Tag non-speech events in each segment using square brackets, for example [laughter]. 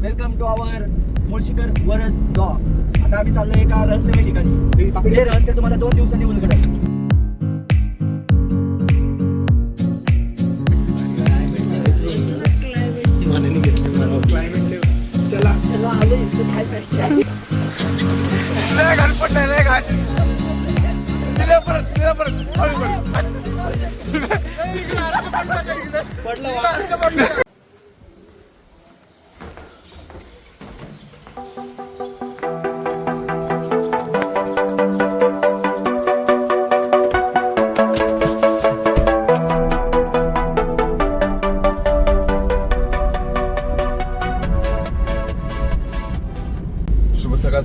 Welcome to our Mulshikar Varad blog आता आम्ही चाललोय एका रहस्यमय ठिकाणी. हे रहस्य तुम्हाला दोन दिवसांनी उलगडेल. शुभ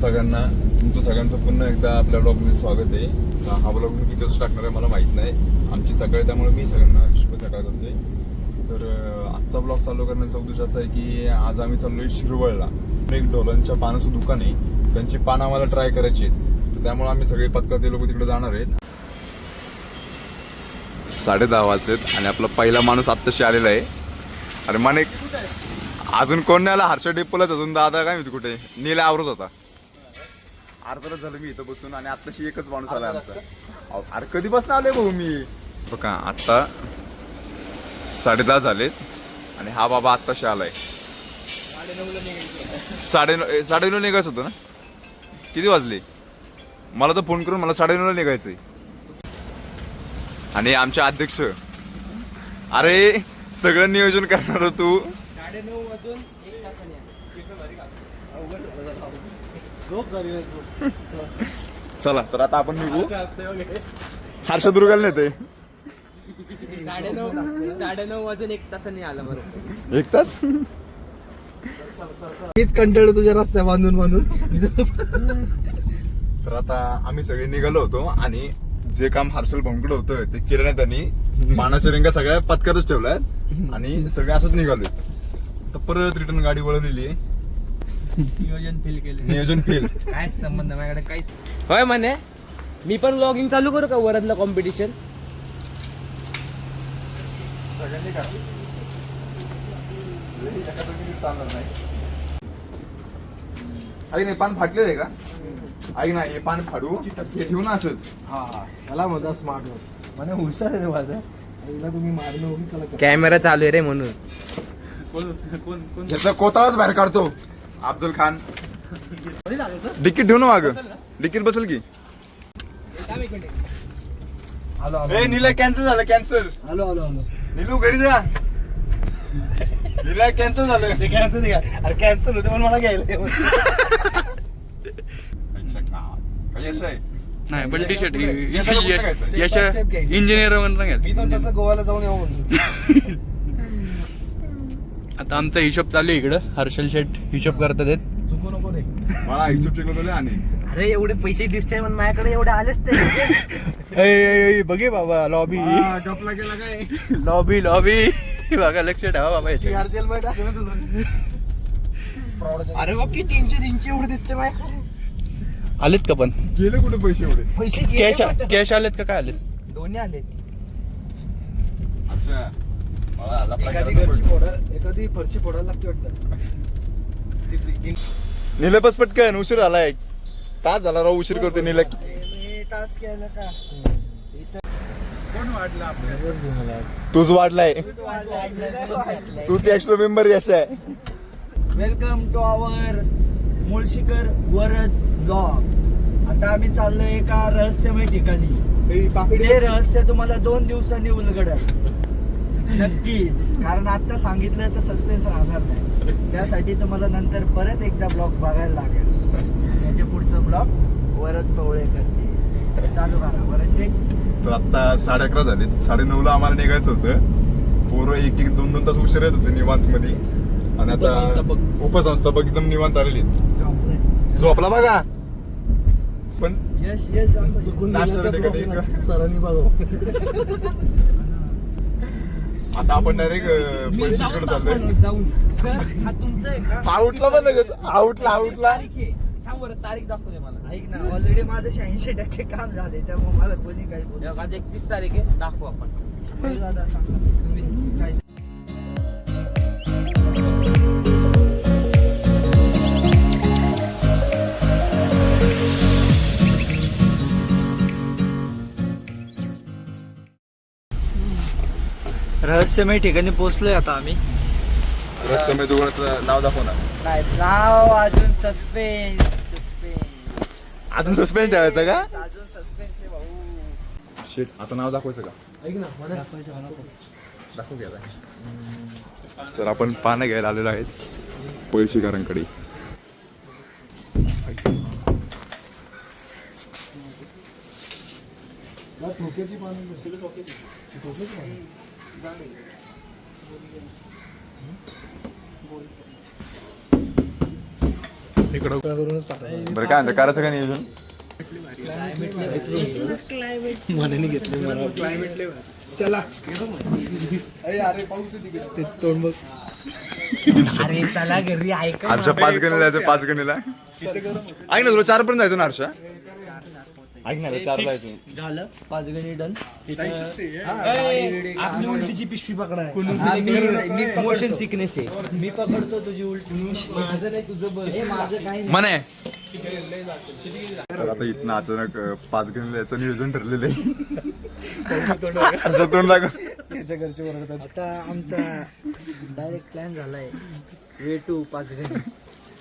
सगळ्यांना तुमचं सगळ्यांचं पुन्हा एकदा आपल्या ब्लॉगमध्ये स्वागत आहे. हा- ब्लॉग मी कितीच टाकणार आहे मला माहीत नाही. आमची सकाळ त्यामुळे मी सगळ्यांना शुभ सकाळ करतोय. तर आजचा ब्लॉग चालू करण्याचा उद्देश असा आहे की आज आम्ही चाललोय शिरवळला. एक ढोलांच्या पानाचं दुकान आहे. त्यांची पानं आम्हाला ट्राय करायची आहेत. तर त्यामुळे आम्ही सगळे पथकातले लोक तिकडे जाणार आहेत. साडे दहा वाजतात आणि आपला पहिला माणूस आत्ताशी आलेला आहे. अरे माने अजून कोण नाही आला? हर्ष डेपोलाच अजून दादा काय माहिती कुठे? नीला आवरत होता. अर्धा तास झालं मी इथं बसून आणि आत्ताशी एकच माणूस आला आमचा. अहो, अरे कधीपासून आलोय भाऊ मी? बघा आता साडे दहा झालेत आणि हा बाबा आत्ताशी आलाय. साडे साडे नऊ निघायचं होतं ना? किती वाजले? मला तर फोन करून मला साडे नऊला निघायचंय. आणि आमचे अध्यक्ष अरे सगळं नियोजन करणार तू. साडेनऊ वाजून एक तासाने चला तर आता आपण निघू. हर्ष दुर्गाला नेते साडेनऊ साडेनऊ वाजून एक तासाने आला बरोबर. एक तास? मीच कंटाळलो तुझ्या रस्त्या बांधून बांधून. तर- आता आम्ही सगळे निघालो होतो आणि जे काम हर्षल भाऊंकडे होतं ते किराणा त्यांनी पानाच्या रिंगा सगळ्या पत्करच ठेवल्यात आणि सगळे असंच निघालोय. तर परत रिटर्न गाडी वळवलेली आहे. नियोजन फेल केले. नियोजन फेल काय संबंध माझ्याकडे काहीच. होय म्हणे मी पण ब्लॉगिंग चालू करू का वरदला कॉम्पिटिशन आई नाही पान फाटलेलं आहे का? आई नाही हे पान फाडू. हे ठेवू ना असंच. हा त्याला म्हणता स्मार्ट वर्क म्हणे हुशार आहे रे माझा. आईला तुम्ही मारणं उगीच त्याला. कॅमेरा चालू आहे रे म्हणून. याचा कोताळाच बाहेर काढतो. अफजल खान? डिकीट ठेवू ना माग. डिकीट बसेल की? ए निला कॅन्सल झालं कॅन्सल आलो आलो आलो निलू घरी जा. निला कॅन्सल झालं. ते कॅन्सल अरे कॅन्सल होते पण मला घ्यायला काय यश आहे? नाही पण T shirt? Yash Step by step घ्यायचं. इंजिनियर म्हणून मी तर तसं गोव्याला जाऊन यावं म्हणतो. [laughs] आता आमचा हिशोब चालू आहे इकडं. हर्षल शेट हिशोब करतात आहेत. चुकू नको रे. मला हिशोब चेक होतो आणि. अरे एवढे पैसे दिसते पण माझ्याकडे एवढे आलेच ते ऐ, ऐ, ऐ, बघे बाबा लॉबी गपला गेला काय? लॉबी लॉबी बघा लक्ष ठेवा बाबा याच्यात. टीआरसीएलमध्ये टाक ना तुला. प्रौढाच्या- अरे बघ की तीनशे तीनशे एवढे दिसते माझ्याकडे? आलेत का पण? गेले कुठे पैसे एवढे? पैसे कॅश गेले कॅश आलेत का काय आलेत? दोन्ही आले अच्छा. एखादी पाहिजे. घरची फोडा एखादी फरशी फोडायला लागते वाटतं. निले बस पटकन उशीर झालाय. तास झाला राव उशीर करतो निले. मी तास केलं का? आला आज. तूच वाढलाय. तूच एक्स्ट्रा मेंबर यश आहे. Welcome to our मुळशीकर Varad blog आता आम्ही चाललोय एका रहस्यमय ठिकाणी. ते रहस्य तुम्हाला दोन दिवसांनी उलगडल. नक्कीच. कारण आता सांगितलं तर सस्पेन्स राहणार नाही. त्यासाठी तुम्हाला नंतर परत एकदा ब्लॉग बघायला लागेल. याच्या पुढचं ब्लॉग वरद पवळे करते. चालू करा. शेट तर आता साडे अकरा झाले. साडे नऊ ला आम्हाला निघायचं होतं. पोरं एक एक दोन दोन तास उशीर येत होते निवांत मध्ये आणि आता उपसंस्थापक. एकदम निवांत आलेली. झोपला. बघा. पण यश यश दाखव. चुकून नाश्ता गेलं तर ठिकाणी problem एक- आहे. सरांनी बघा आता आपण डायरेक्ट दाखवणार, चाललोय जाऊन सर हा तुमचा आहे का? आउटला पण लगेच आउटला आउटला तारीख आहे. थांब बरं तारीख दाखवते मला. ऐक ना ऑलरेडी माझं शहाऐंशी टक्के काम झाले त्यामुळे मला कोणी काही बोलू आज एकतीस तारीख आहे दाखवू आपण. दादा सांगा. रहस्यमय ठिकाणी पोहोचलोय आता आम्ही. रहस्यमय दुकानाचं नाव दाखव ना. नाही नाव अजून सस्पेन्स सस्पेन्स अजून सस्पेन्स ठेवायचं का? अजून सस्पेन्स आहे भाऊ. शेट आता नाव दाखवायचं का? ऐक ना मला दाखवू घ्या तर आपण पानं घ्यायला आलेलो आहेत पळशीकरांकडे. ठोक्याची पानं. इकडं. करूनच बरं काय म्हणतं करायचं का नियोजन मनाने घेतले मला चला. अरे अरे पाऊस आहे तिकडे. ते तोंड बघ. अरे चला घरी ऐक. हर्षा पाच गणी जायचं पाच गणीला. ऐक ना तुला चार पर्यंत जायचं ना हर्षा ऐक ना झालं. पाच गणी डन. आपली उलटीची पिशवी पकडा मोशन सिकनेस आहे. मी पकडतो तुझी उलटी. माझं नाही तुझं बघ. माझं काही नाही. मने तर आता इथनं अचानक पाच गणीला याचं नियोजन ठरलेलं आहे. [laughs] तोंड दाखव. याच्या घरचे ओरडतात. आता आमचा डायरेक्ट प्लॅन झालाय. वे टू पाच गणी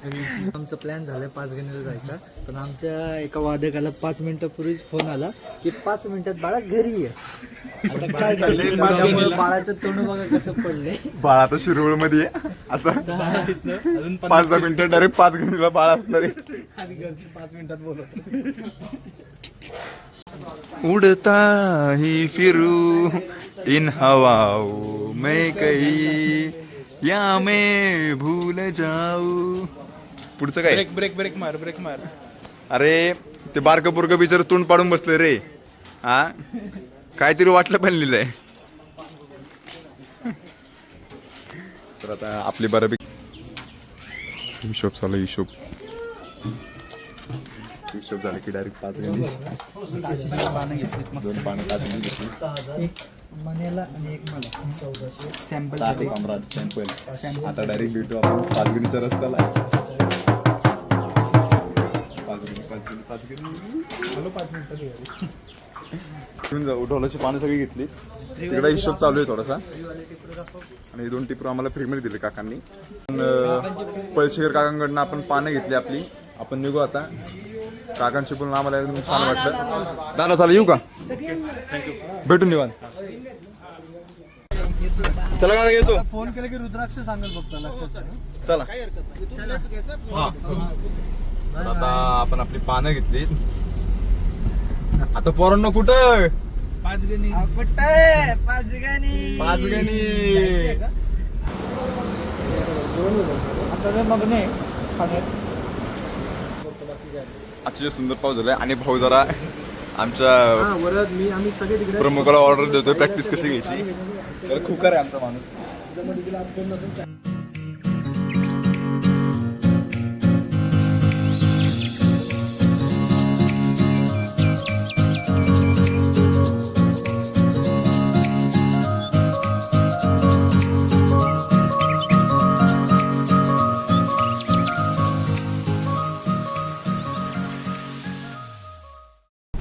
आमचा प्लॅन झालाय पाच गणीला जायचा. पण आमच्या एका वादकाला पाच मिनिटापूर्वीच फोन आला की पाच मिनिटात बाळा घरी ये. आता काय झालंय? त्यामुळे बाळाचं तोंड बघा कसं पडलंय. बाळ आता शिरोळमध्ये आता पाच दहा मिनिटं. डायरेक्ट पाच गणीला बाळ असणार आहे. आणि घरचे पाच मिनिटात बोलत उड़ता ही फिरू इन हवाओं में कहीं या मैं भूल जाऊ। पुढचं काय? ब्रेक ब्रेक ब्रेक मार ब्रेक मार. अरे ते बारक पुरक बिचार तोंड पाडून बसले रे. हा? काहीतरी वाटलं पण लिहिलंय. तर आता आपली बऱ्यापैकी हिशोब चालू हिशोब. हिशोब झाला की डायरेक्ट पाच गणी. दोन पानं पाच गणी घेतली. एक मनेला आणि एक मला. चौदाशे. सॅम्पल सॅम्पल आता डायरेक्ट भेटू आपण. पाचगणीचा रस्त्याला पाचगणी घेऊन जाऊ ढोलाची पानं सगळी घेतली. तिकडे हिशोब चालू आहे थोडासा. आणि दोन टिपर आम्हाला फ्रीमध्ये दिले काकांनी. पळशीकर काकांकडनं आपण पानं घेतली आपली. आपण निघू आता. काकांशी बोलून आम्हाला एकदम छान वाटलं. दादा चालू येऊ का? भेटून निवान चला काका येतो. फोन केला की रुद्राक्ष सांगेल फक्त लक्षात. चला. तर आता आपण आपली पानं घेतली. आता पोरांना कुठं? पाच गणी कुठे पाच गणी पाच गणी आता मग नाही सुंदर पाऊस झालाय आणि भाऊ जरा आमच्या हा, वरद मी आम्ही सगळे तिकडे प्रमुखाला ऑर्डर देतोय. प्रॅक्टिस कशी घ्यायची? तर खुकार आहे आमचा माणूस.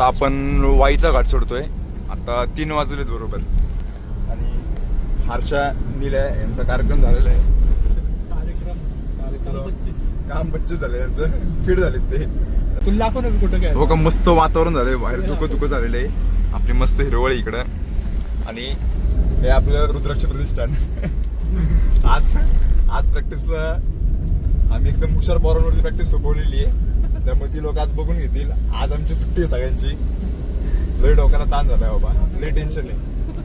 आता आपण वाईचा घाट सोडतोय. आता तीन वाजलेत बरोबर. आणि हर्षा निल्या यांचा कार्यक्रम झालेला आहे. काम बच्चे झाले यांचं. फिट झालेत ते. तुला दाखव ना मी कुठं काय हो का मस्त वातावरण झालंय. बाहेर धुकं धुकं झालेलं आहे. आपली मस्त हिरवळ इकडं. आणि हे आपलं रुद्राक्ष प्रतिष्ठान. आज आज प्रॅक्टिसला आम्ही एकदम हुशार पोरांवरती प्रॅक्टिस सोपवलेली आहे. त्यामुळे ती लोक आज बघून घेतील. आज आमची सुट्टी आहे सगळ्यांची. लय डोक्याला ताण झालाय बाबा. लय टेन्शन आहे.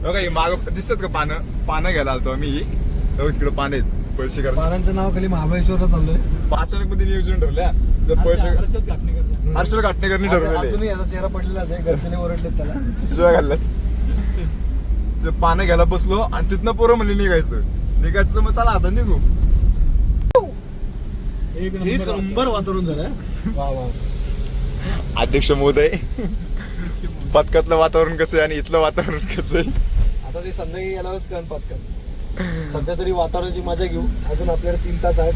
बघा हे माग दिसतात का पानं? पानं घ्यायला आलतो आम्ही. हो तिकडे पानं आहेत. पळशीकर पानांचं नाव खाली महाबळेश्वरला चाललोय. अचानक मध्ये नियोजन ठरल्या तर पळशी हर्षल घाटणेकरनी. याचा चेहरा पडलेलाच आहे. घरच्याने ओरडलेत त्याला. शिवाय घालल्यात. ते पानं घ्यायला बसलो आणि तिथनं पोरं म्हणली निघायचं. निघायचं तर मग चला आता निघू. एक नंबर वातावरण झालं अध्यक्ष महोदय पथकातलं वातावरण कसं आहे आणि इथलं वातावरण कसं आहे? आता ते संध्याकाळी गेल्यावरच कळण पत्कन सध्या तरी वातावरणाची मजा घेऊ. अजून आपल्याकडे तीन तास आहेत.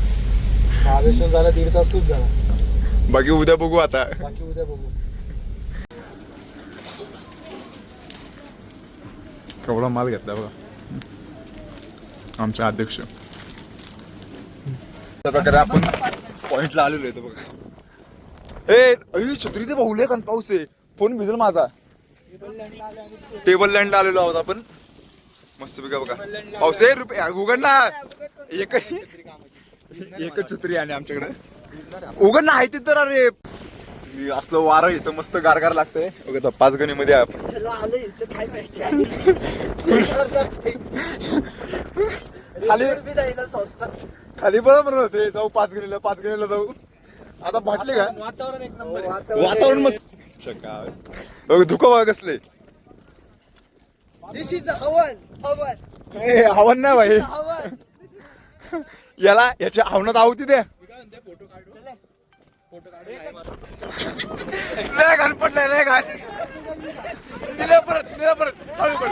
महाबळेश्वर झाला दीड तास खूप झाला. बाकी उद्या बघू आता. बाकी उद्या बघू. केवढा माल घेतला बघा. आमचे अध्यक्ष. त्या प्रकारे आपण पॉइंटला आलेलो आहे बघा. ए अय छत्री ते बहुले का पाऊस आहे. फोन भिजल माझा. टेबल लँडला आलेलो आहोत आपण. मस्त बघा बघा. पाऊस आहे रुपये उघड ना एक एकच छत्री आहे आमच्याकडे. उघड ना आहे ते तर अरे असलं वारं इथं मस्त गारगार लागतंय. बघा पाच गणी मध्ये आपण. खाली खाली बरं म्हणत होते जाऊ पाच गणीला पाच गणीला जाऊ. आता भाटले का? वातावरण एक नंबर वातावरण मस्त. बघ धुकं बघा कसले. दिस इज हवन हवन. ए, हवन नाही भाई. याला याच्या हवनात आहुती द्या लय घाण पडलाय लय घाण. दिलं परत दिलं परत हळू पड.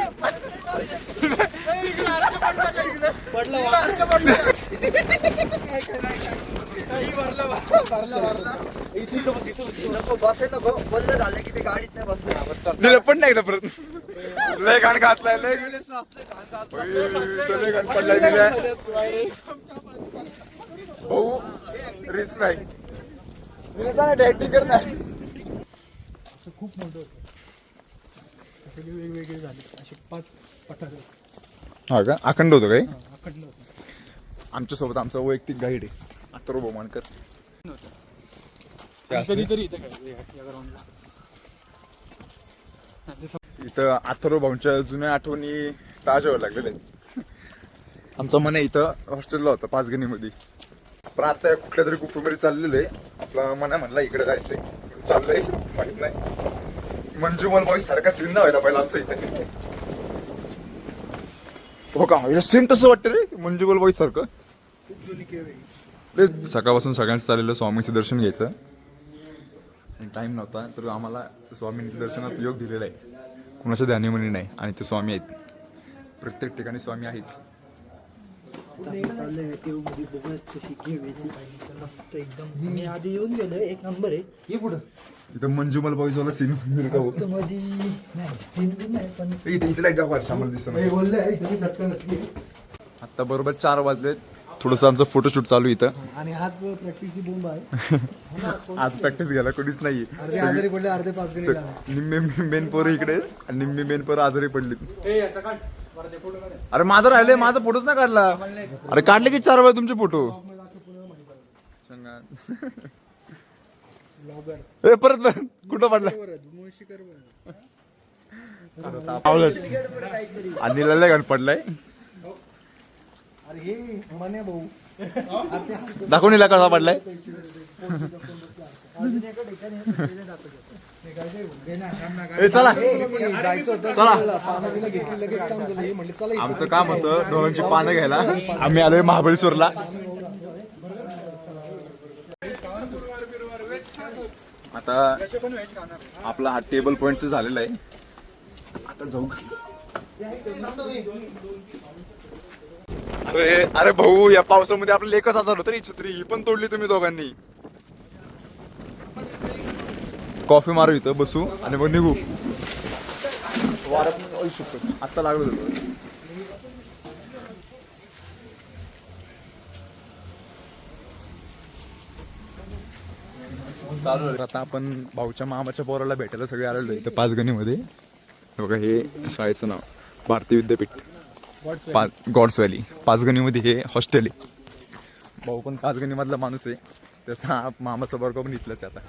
नको बसे नको बोललं झालं की ते गाडीत नाही बसलं दिलं पण नाही एकदा परत लय घाण घातलाय. लय ओय, तो लय घाण पडलाय दिल्या भाऊ रिस्क नाही. खूप मोठं होतं. सगळे वेगवेगळे झाले. असे पाच पठार हा का? अखंड होतं काही? अखंड होतं. आमच्यासोबत आमचा वैयक्तिक गाईड आहे अथर्व बोमानकर. ते असले. कधीतरी इथं काय? या ग्राउंडला इथं अथर्व भाऊंच्या जुन्या आठवणी ताज्या व्हायला लागलेल्या आहेत. आमचं मन आहे इथं हॉस्टेलला होता पाचगणीमध्ये. पण आता कुठल्या तरी ग्रुपमध्ये चाललेलं आहे. आपला मना म्हणला इकडे जायचंय. चाललंय माहीत नाही. मंजुमल बॉईस सारखा सीन ना व्हायला पाहिजे आमचं इथे. हो का? सेम तसं वाटतं रे मंजुमल बॉईस सारखं. सकाळपासून सगळ्यांचं चाललेलं स्वामीचं दर्शन घ्यायचं. टाइम नव्हता तर आम्हाला स्वामींच्या दर्शनाचा योग दिलेला आहे. कुणाच्या ध्यानीमनी नाही आणि ते स्वामी आहेत. प्रत्येक ठिकाणी स्वामी आहेच. मी आधी येऊन गेलो एक नंबर आहे. ये पुढं. इथं मंजुमल बॉईजवाला सीन हो नाही सीन बी नाही पण इथे इथे लाइट दाखवा आम्हाला दिसत नाही बोलले आता बरोबर चार वाजले थोडंसं आमचं फोटोशूट चालू आहे इथं. आणि हाच प्रॅक्टिसची बोंब आहे. [laughs] आज प्रॅक्टिस घ्यायला कोणीच नाही अर्धे आजारी पडले अर्धे पाच गणी लागले. निम्मे मेन पोरं इकडे आणि निम्मे मेन पोरं आजारी पडली अरे माझं राहिलंय माझा फोटोच नाही काढला. अरे काढले की चार वेळा तुमचे फोटो ए परत परत. कुठं पडला? आणि लय पडलाय. अरे हे मने भाऊ. अरे ते दाखवून हिला कसा पडलाय चला चला. आमचं काम होतं ढोलांची पानं घ्यायला. आम्ही आलोय महाबळेश्वरला. आता आपला हा टेबल पॉइंट तर झालेला आहे. आता जाऊ अरे अरे भाऊ या पावसामध्ये आपलं लेखच आजार होतं छत्री. ही पण तोडली तुम्ही दोघांनी. कॉफी मारू इथं बसू आणि मग निघू. वारं पण शकतो आता लागलो होतो. चालू आहे. आता आपण भाऊच्या मामाच्या पोराला भेटायला सगळे आलेलो इथं पाचगणीमध्ये. गणीमध्ये बघा हे शाळेचं नाव भारतीय विद्यापीठ. पा गॉड्स व्हॅली पाचगणीमध्ये हे हॉस्टेल आहे. भाऊ पण पाचगणीमधला माणूस आहे. त्याचा मामाचा वर्ग पण इथलाच आहे आता.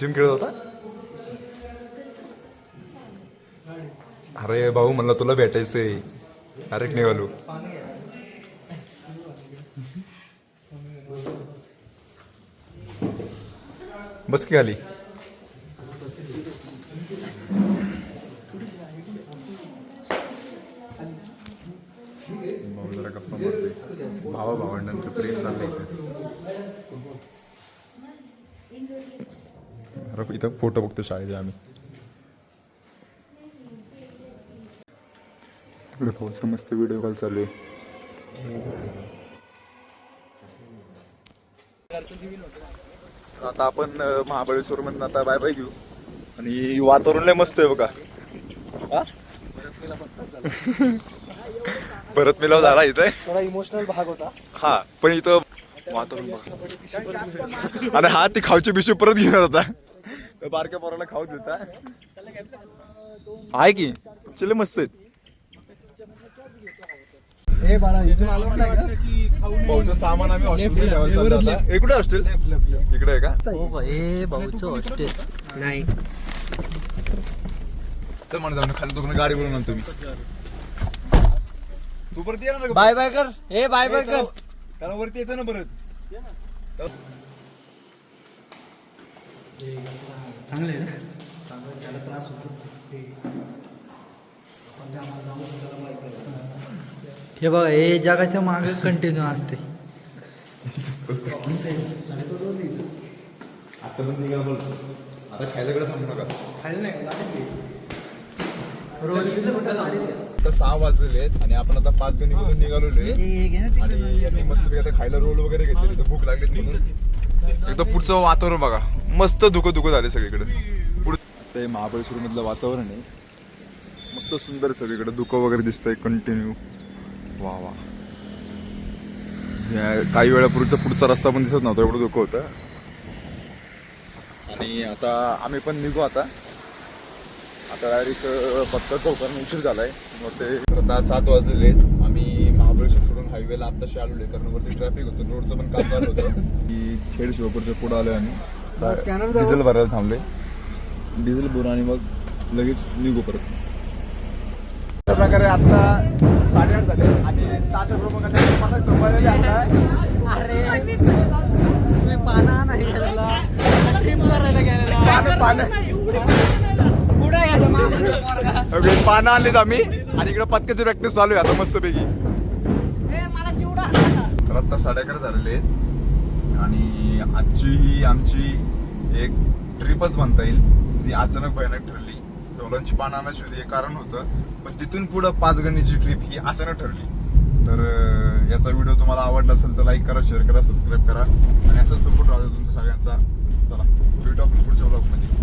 जिम खेळत होता? अरे भाऊ म्हणलं तुला भेटायचंय. अरे नेवालू बस की खाली. भाऊ जरा गप्पा मारतोय. भावा भावंडांचं प्रेम चाललंय इथं. अरे इथं फोटो बघतो शाळेचे आम्ही. तिकडे भाऊचा मस्त व्हिडिओ कॉल चालू आहे. आता आपण महाबळेश्वर मधून आता बाय बाय घेऊ. आणि वातावरण लय मस्त आहे बघा? परत मिलाव झाला इथं. थोडा इमोशनल भाग होता. हा पण इथं वातावरण. आणि हा ती खाऊची बिशी परत घेऊन होता तर बारक्या पोराला खाऊ देता आहे की? तुमचे लय मस्त आहेत. हे बाळा इथून आलो नाही का? भाऊचं सामान आम्ही हॉस्टेल ठेवायला. हे कुठे हॉस्टेल इकडे आहे का? नाही. चल म्हणा जाऊन खाली दुकान गाडी बोलून आणतो तुम्ही तू परत येणार का बाय बाय कर. हे बाय बाय कर. त्याला वरती यायचं ना परत. चांगले ना? त्याला त्रास होतो. हे बघा हे जगाच्या मागे कंटिन्यू असते आता पण निघाला बोल. आता खायला कडे थांबू नका. खायला नाही का? गाडीत घे. आता सहा वाजलेले आहेत आणि आपण आता पाच गणी मधून निघालेलो आहे. आणि यांनी मस्त आता खायला रोल वगैरे घेतले तर भूक लागलीत म्हणून. एकदम पुढचं वातावरण बघा. मस्त धुकं धुकं झाले सगळीकडे. पुढे ते महाबळेश्वर मधलं वातावरण आहे. मस्त सुंदर सगळीकडे धुकं वगैरे दिसतंय कंटिन्यू वा वा. काही वेळापूर्वी तर पुढचा रस्ता पण दिसत नव्हता एवढं धुकं होतं. आणि आता आम्ही पण निघू आता. आता डायरेक्ट पत्ता चौकाने उशीर झालाय. मग ते आता सात वाजलेले आहेत. आम्ही महाबळेश्वर सोडून हायवेला आत्ताशी आलेलो आहे कारण वरती ट्रॅफिक होतं रोडचं पण काम चालू होतं. [laughs] की खेड शिवपूरच्या पुढे आलोय दाखव. डिझेल भरायला थांबले डिझेल भरून आणि मग लगेच निघू परत. अशा प्रकारे आता साडेआठ झाले. आणि ताशा प्रमुखांना संभाळलेले आता. अरे तुम्ही पाना नाही गेलेला ट्रिप करायला गेलेला. पानं आणलीत आम्ही. आणि इकडे पत्त्याची प्रॅक्टिस चालू आहे आता चिवडा आणला. तर आत्ता साडे अकरा झालेले आहेत. आणि आजची ही आमची एक ट्रिपच म्हणता येईल जी अचानक भयानक ठरली डोलांची पानं आणायची होती हे कारण होतं. पण तिथून पुढं पाच गणीची ट्रिप ही अचानक ठरली. तर याचा व्हिडिओ तुम्हाला आवडला असेल तर लाईक करा शेअर करा सबस्क्राईब करा. आणि असंच सपोर्ट राहतो तुमचा सगळ्यांचा. चला भेटू आपण पुढच्या ब्लॉगमध्ये